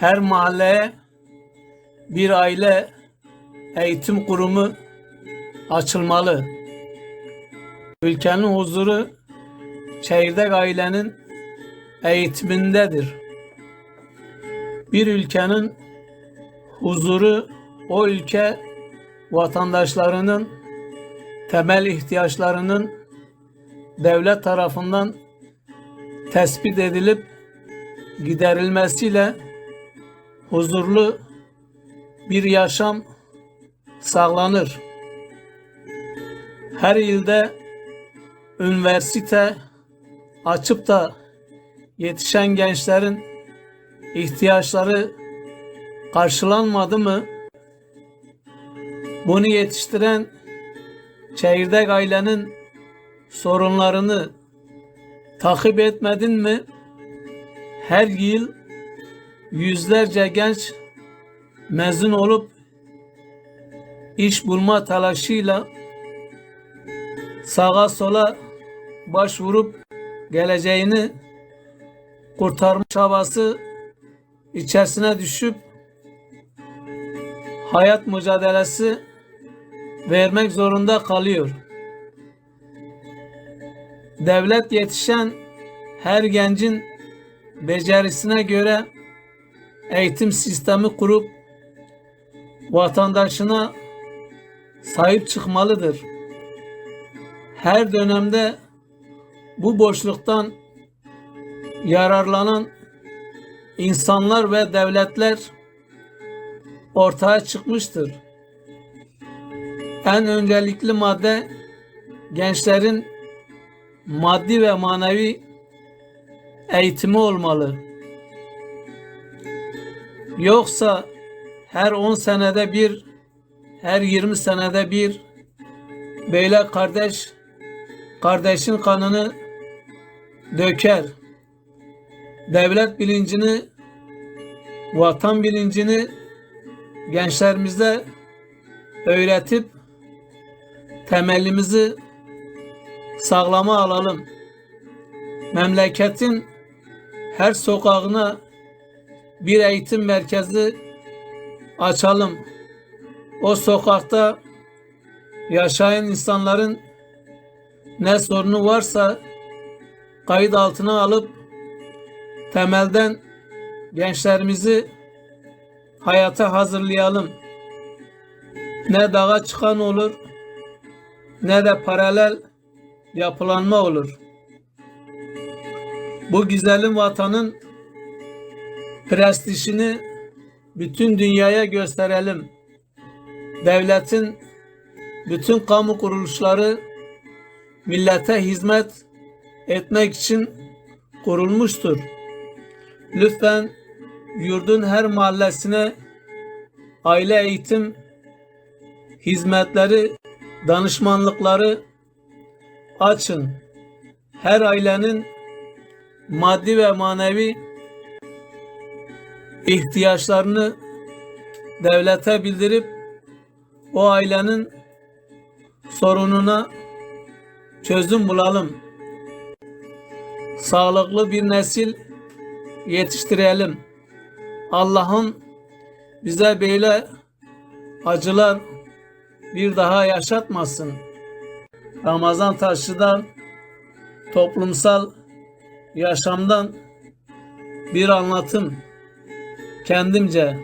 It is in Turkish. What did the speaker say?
her mahalleye bir aile eğitim kurumu açılmalı. Ülkenin huzuru çekirdek ailenin eğitimindedir. Bir ülkenin huzuru o ülke vatandaşlarının temel ihtiyaçlarının devlet tarafından tespit edilip giderilmesiyle huzurlu bir yaşam sağlanır. Her ilde üniversite açıp da yetişen gençlerin ihtiyaçları karşılanmadı mı? Bunu yetiştiren çekirdek ailenin sorunlarını takip etmedin mi? Her yıl yüzlerce genç mezun olup iş bulma telaşıyla sağa sola başvurup geleceğini kurtarma çabası içerisine düşüp hayat mücadelesi vermek zorunda kalıyor. Devlet yetişen her gencin becerisine göre eğitim sistemi kurup vatandaşına sahip çıkmalıdır. Her dönemde bu boşluktan yararlanan insanlar ve devletler ortaya çıkmıştır. En öncelikli madde gençlerin maddi ve manevi eğitimi olmalı. Yoksa her 10 senede bir, her 20 senede bir böyle kardeş kardeşin kanını döker. Devlet bilincini, vatan bilincini gençlerimize öğretip temelimizi sağlama alalım. Memleketin her sokağına bir eğitim merkezi açalım. O sokakta yaşayan insanların ne sorunu varsa kayıt altına alıp temelden gençlerimizi hayata hazırlayalım. Ne dağa çıkan olur ne de paralel yapılanma olur. Bu güzelim vatanın prestijini bütün dünyaya gösterelim. Devletin bütün kamu kuruluşları millete hizmet etmek için kurulmuştur. Lütfen yurdun her mahallesine aile eğitim hizmetleri, danışmanlıkları açın. Her ailenin maddi ve manevi ihtiyaçlarını devlete bildirip o ailenin sorununa çözüm bulalım. Sağlıklı bir nesil yetiştirelim. Allah'ım bize böyle acılar bir daha yaşatmasın. Ramazan taşıdan toplumsal yaşamdan bir anlatım kendimce